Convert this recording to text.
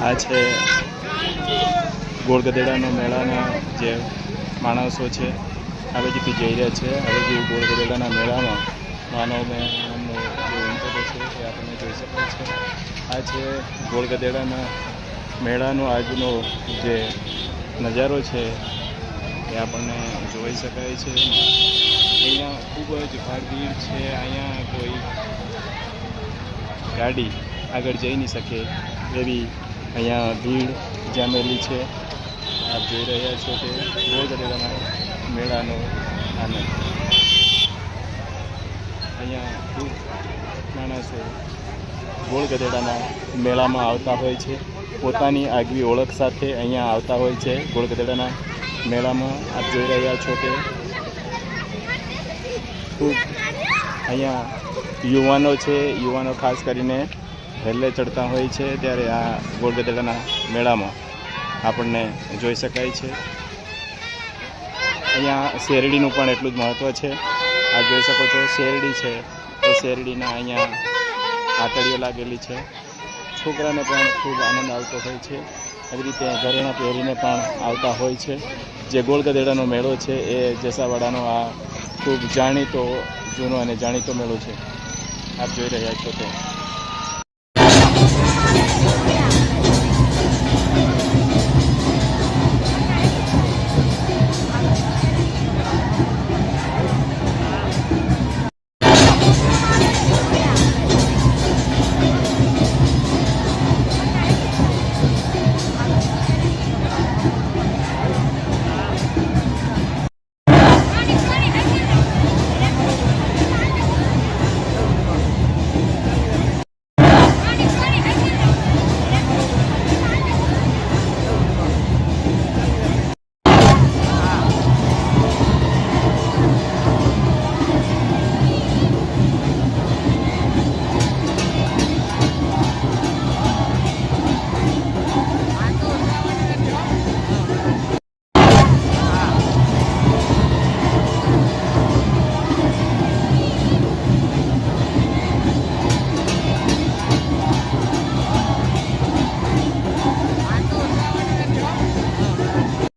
આ છે ગોળ ગધેડાનો મેળાના જે માણસો છે, આ બાજુથી જઈ રહ્યા છે. હવે જે ગોળગધેડાના મેળામાં માનવ જે છે એ આપણને જોઈ શકાય છે. આ છે ગોળ ગધેડાના મેળાનો આજનો જે નજારો છે એ આપણને જોઈ શકાય છે. અહીંયા ખૂબ જ ભાર છે. અહીંયા કોઈ ગાડી આગળ જઈ નહીં શકે એવી અહીંયા ભીડ જામેલી છે. આપ જોઈ રહ્યા છો કે ગોળ ગધેડાના મેળાનો આનંદ. અહીંયા ખૂબ માણસો ગોળ ગધેડાના મેળામાં આવતા હોય છે. પોતાની આગવી ઓળખ સાથે અહીંયા આવતા હોય છે. ગોળ ગધેડાના મેળામાં આપ જોઈ રહ્યા છો કે ખૂબ અહીંયા યુવાનો છે. યુવાનો ખાસ કરીને રેલે ચડતા હોય છે ત્યારે આ ગોળ ગધેડાના મેળામાં આપણને જોઈ શકાય છે. અહીંયા શેરડીનું પણ એટલું જ મહત્ત્વ છે. આ જોઈ શકો છો શેરડી છે. એ શેરડીના અહીંયા આતળીઓ લાગેલી છે. છોકરાને પણ ખૂબ આનંદ આવતો હોય છે. આવી રીતે ઘરેણાં પહેરીને પણ આવતા હોય છે. જે ગોળ ગધેડાનો મેળો છે એ જેસાવાડાનો આ ખૂબ જાણીતો, જૂનો અને જાણીતો મેળો છે. આપ જોઈ રહ્યા છો તે